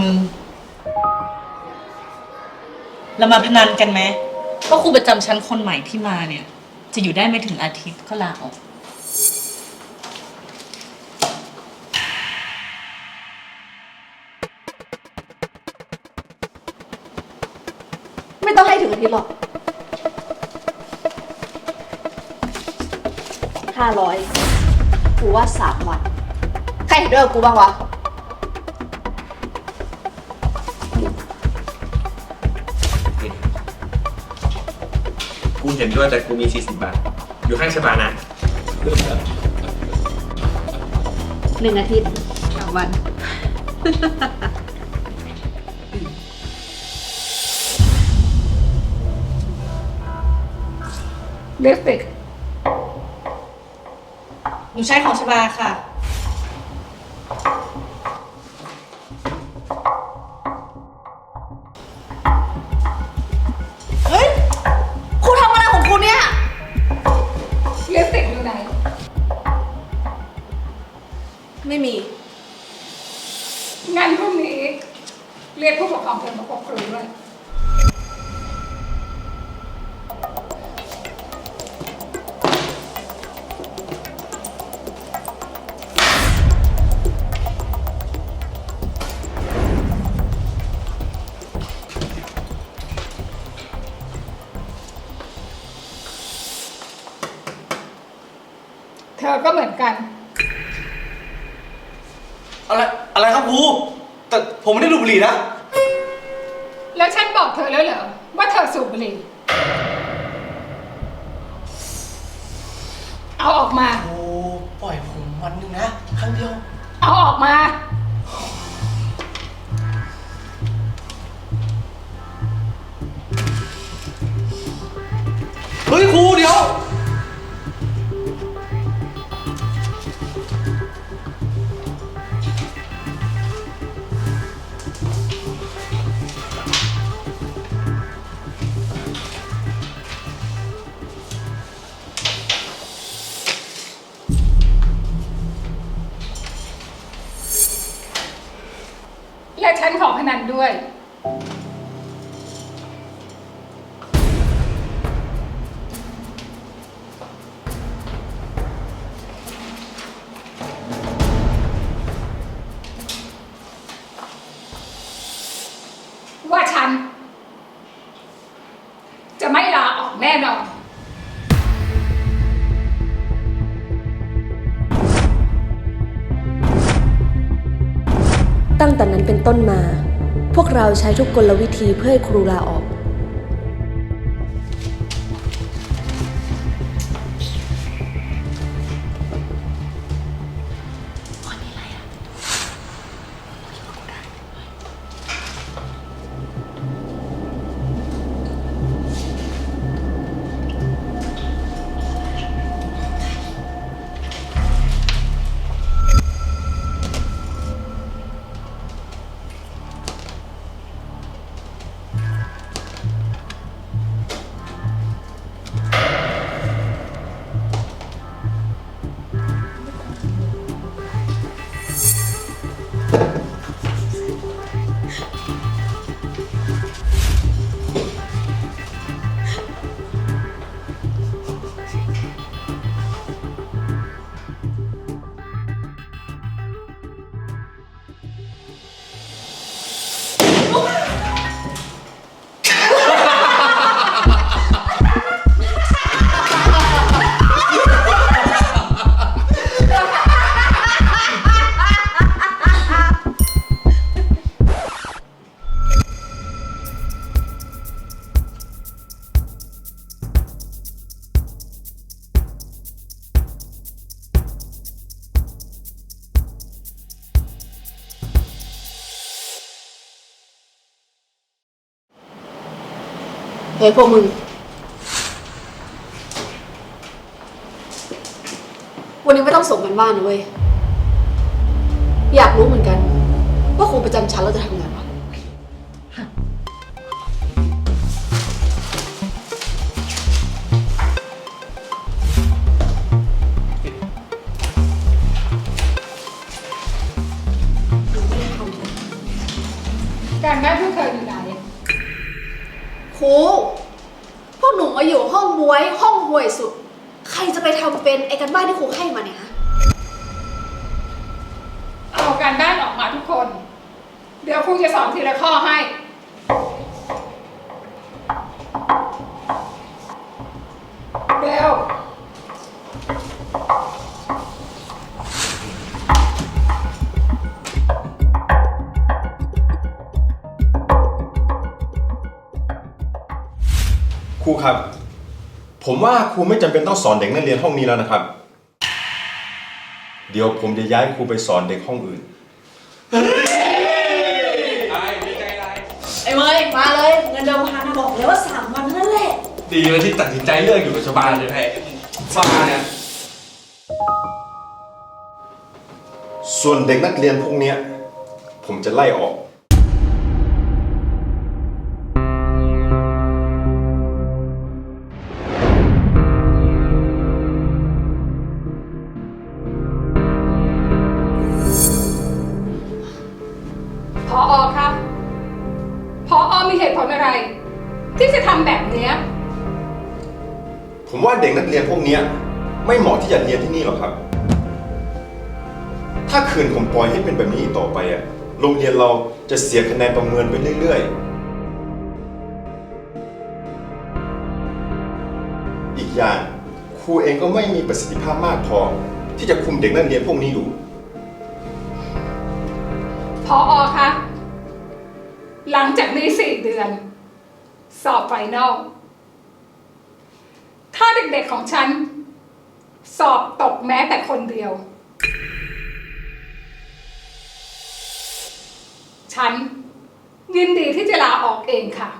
มึง เรามาพนันกันไหมว่าครูประจำชั้นคนใหม่ที่มาเนี่ย จะอยู่ได้ไม่ถึงอาทิตย์ก็ลาออก ไม่ต้องให้ถึงอาทิตย์หรอกห้าร้อยกูว่าสามวัน ใครเห็นด้วยกับกูบ้างวะ กูเห็นด้วยแต่กูมี 40 บาท อยู่ข้างชบานะหนึ่งอาทิตย์สามวันลิปสติกหนูใช้ของชบาค่ะ เรียกผู้ปกครองเธอมาพบครูด้วย เธอก็เหมือนกัน อะไร อะไรครับครู แต่ผมไม่ได้ดูดบุหรี่นะ แล้วฉันบอกเธอแล้วเหรอว่าเธอสูบบุหรี่ เอาออกมา โอ้ปล่อยผมวันหนึ่งนะ ครั้งเดียว เอาออกมา ฉันขอพนันด้วย ว่าฉัน จะไม่ลาออกแน่นอน ตั้งแต่นั้นเป็นต้นมา พวกเราใช้ทุกกลวิธีเพื่อให้ครูลาออก เฮ้ยพวกมึง วันนี้ไม่ต้องส่งกันบ้านนะเว้ย อยากรู้เหมือนกัน ว่าครูประจำชั้นเราจะทำไงวะ งห้องบวย ห้องห่วยสุด ใครจะไปทำเป็นไอ้กันบ้านที่ครูให้มาเนี่ยฮะเอาการบ้านออกมาทุกคน เดี๋ยวครูจะสอนทีละข้อให้ ผมว่าครูไม่จำเป็นต้องสอนเด็กนักเรียนห้องนี้แล้วนะครับ เดี๋ยวผมจะย้ายครูไปสอนเด็กห้องอื่น ไอ้ดีใจไรไอ้เมยมาเลยเงินเดิมพันนะบอกเลยว่าสามวันเท่านั้นแหละ ดีเลยที่ตัดสินใจเลือกอยู่กับชาวบ้านเลยไอ้ฟ้าเนี่ยส่วนเด็กนักเรียนพวกเนี้ย ผมจะไล่ออก พออครับพออมีเหตุผลอะไร ที่จะทำแบบเนี้ย ผมว่าเด็กนักเรียนพวกเนี้ยไม่เหมาะที่จะเรียนที่นี่หรอกครับ ถ้าคืนผมปล่อยให้เป็นแบบนี้อีกต่อไปอะโรงเรียนเราจะเสียคะแนนประเมินไปเรื่อย ๆ อีกอย่างครูเองก็ไม่มีประสิทธิภาพมากพอ ที่จะคุมเด็กนักเรียนพวกนี้อยู่ พออคะ หลังจากนี้สี่เดือน สอบไฟนอลถ้าเด็กๆของฉัน สอบตกแม้แต่คนเดียว ฉันยินดีที่จะลาออกเองค่ะ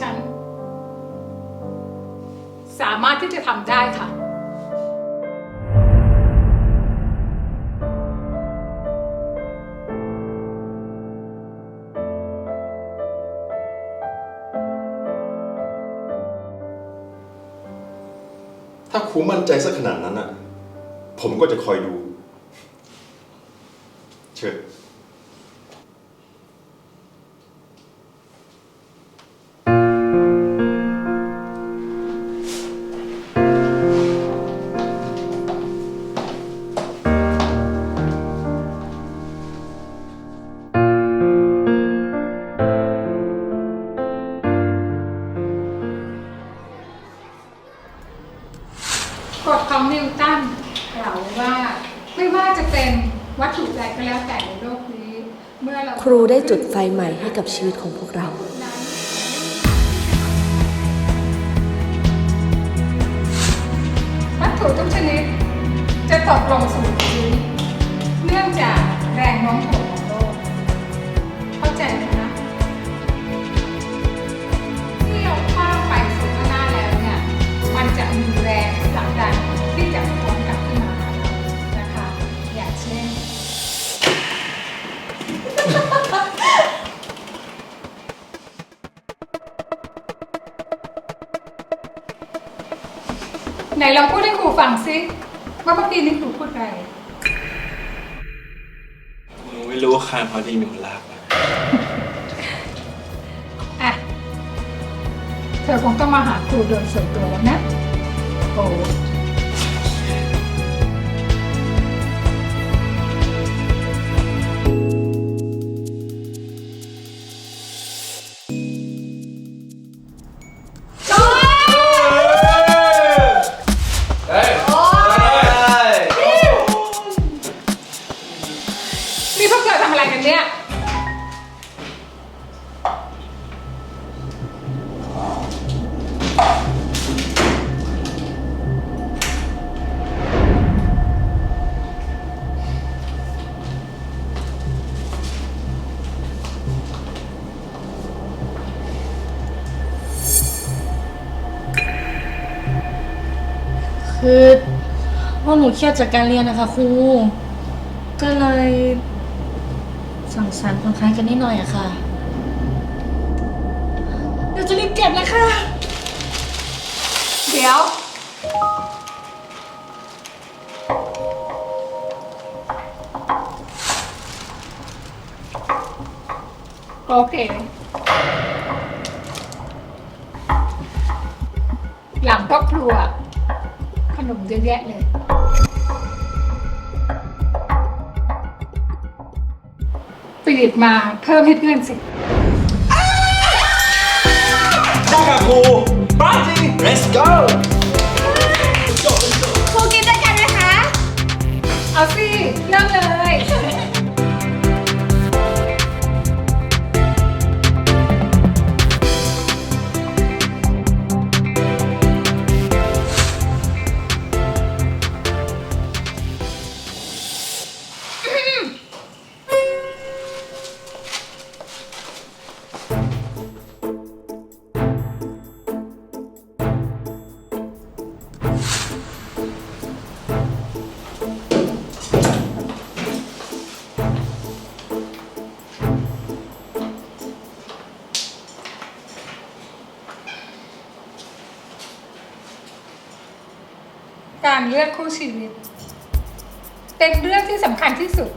ฉัน สามารถที่จะทำได้ค่ะถ้าครูมั่นใจสักขนาดนั้นอะ ผมก็จะคอยดู ได้จุดไฟใหม่ให้กับชีวิตของพวกเราวัตถุทุกชนิดจะตกลงสู่พื้น เธอคงต้องมาหาครูโดยส่วนตัวแล้วนะโอ้ คือว่าหนูเครียดจากการเรียนนะคะครู ก็เลยสั่งสารค์ผ่นคลายกันนิดหน่อยอะค่ะ เดี๋ยวจะรีบเก็บเลยค่ะ ดี๋ยว โอเค หลังพ่อครัว ขนมเยอะแยะเลยไปหยิบมาเพิ่มให้เพื่อนสิ ได้ครับครู let's go ครูกินด้วยกันนะคะ เอาสิ เริ่มเลย การเลือกคู่ชีวิต เป็นเรื่องที่สำคัญที่สุด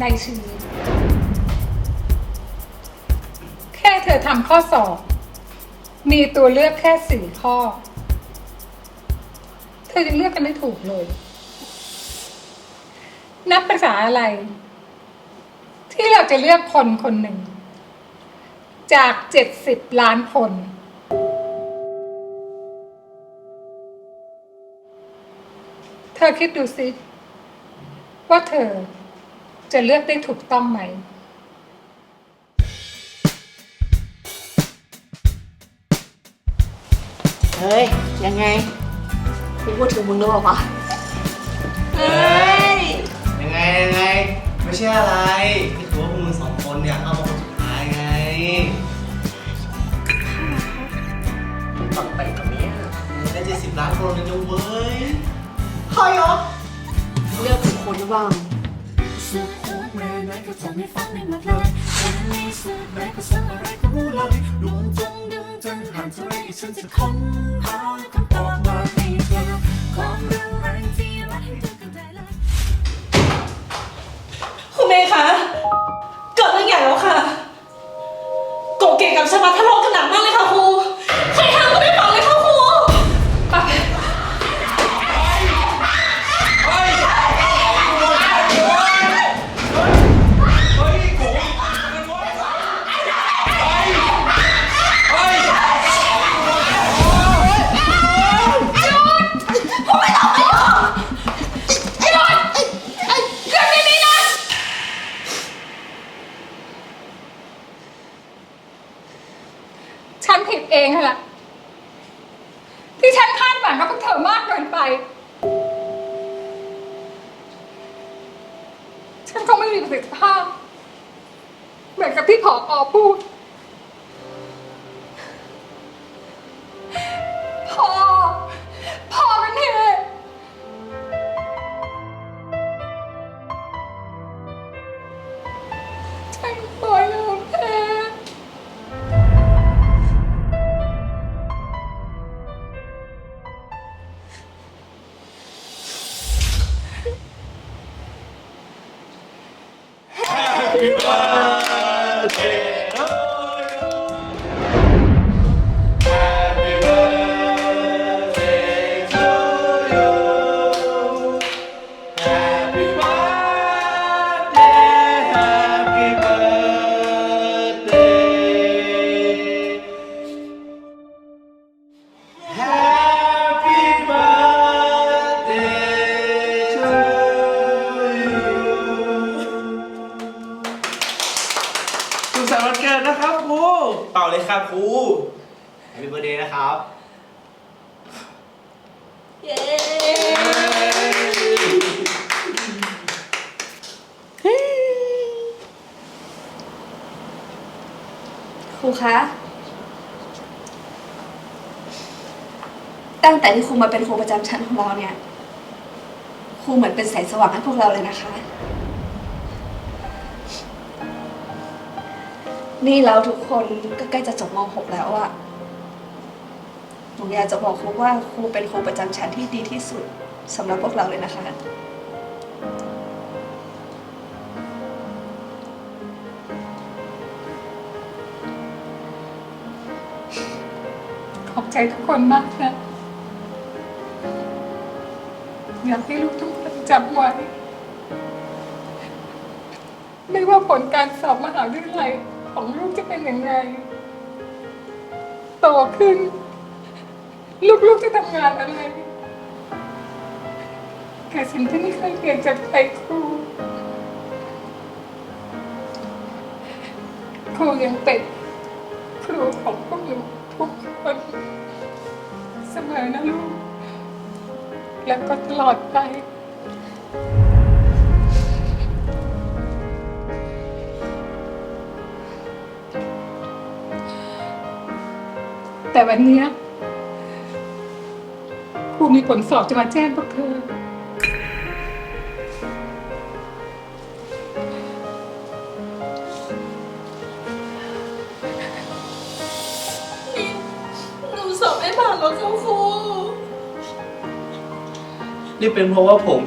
ในชีวิต แค่เธอทำข้อสอบ มีตัวเลือกแค่สี่ข้อ เธอจะเลือกกันไม่ถูกเลย นับภาษาอะไร ที่เราจะเลือกคนคนหนึ่ง จากเจ็ดสิบล้านคน ธอคิดดูสิ ว่าเธอจะเลือกได้ถูกต้องไหม เฮ้ย ยังไงครูพูดถึงมึงหรือเปล่าวะเฮ้ย ยังไงยังไง ไม่ใช่อะไรที่คือว่าพวกมึงสองคนเนี่ยเข้ามาคนสุดท้ายไงต้องไปกับเนี้ยได้เจ็ดสิบล้านคนกันจะเว้ย ใครเหรอเลือกถึงคนบ้าง สุดหัวเมย์ไหนก็ทำให้ฟังไม่หมดเลยฉันมีสุดไหนก็สั่งอะไรก็รู้เลยดวงจันทร์ดวงจันทร์หันเท่าไรฉันจะค้นหาคำตอบมาให้เธอความเร็วแรงที่รักให้เธอเข้าใจเลย คุณเมย์คะ เกิดเรื่องใหญ่แล้วค่ะ โกเกะกับชามาทะเลาะกันหนักมากเลยค่ะครู ใครห้ามก็ไม่ฟัง พ ครูคะต่ตั้งแต่ที่ครูมาเป็นครูประจำชั้นของเราเนี่ย ครูเหมือนเป็นแสงสว่างให้พวกเราเลยนะคะ นี่เราทุกคนก็ใกล้จะจบม .6 แล้วอะหนูอยากจะบอกครูว่าครูเป็นครูประจำชั้นที่ดีที่สุดสำหรับพวกเราเลยนะคะ อบใจทุกคนมากนะอยากให้ลูกทุกคนจำไว้ ไม่ว่าผลการสอบมหาวิทยาลัยของลูกจะเป็นยังไงโตขึ้น ลูกๆจะทำงานอะไรแต่สิ่งที่ไม่เคยเปลี่ยนจากใจครูครูยังเป็นครูของพวกหนูก เสมอนะลูก แล้วก็ตลอดไป แต่วันเนี้ยครูมีผลสอบจะมาแจ้งพวกเธอ นี่เป็นเพราะว่าผม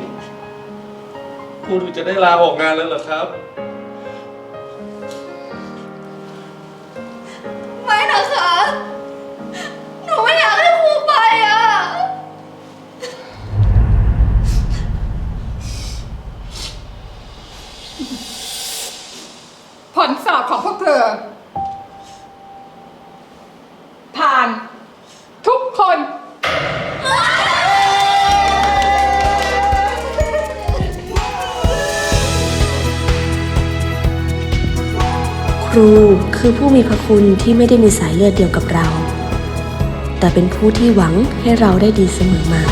ครูถึงจะได้ลาออกงานแล้วเหรอครับ ไม่นะคะ หนูไม่อยากให้ครูไปอะ ผลสอบของพวกเธอ ครูคือผู้มีพระคุณที่ไม่ได้มีสายเลือดเดียวกับเรา แต่เป็นผู้ที่หวังให้เราได้ดีเสมอมา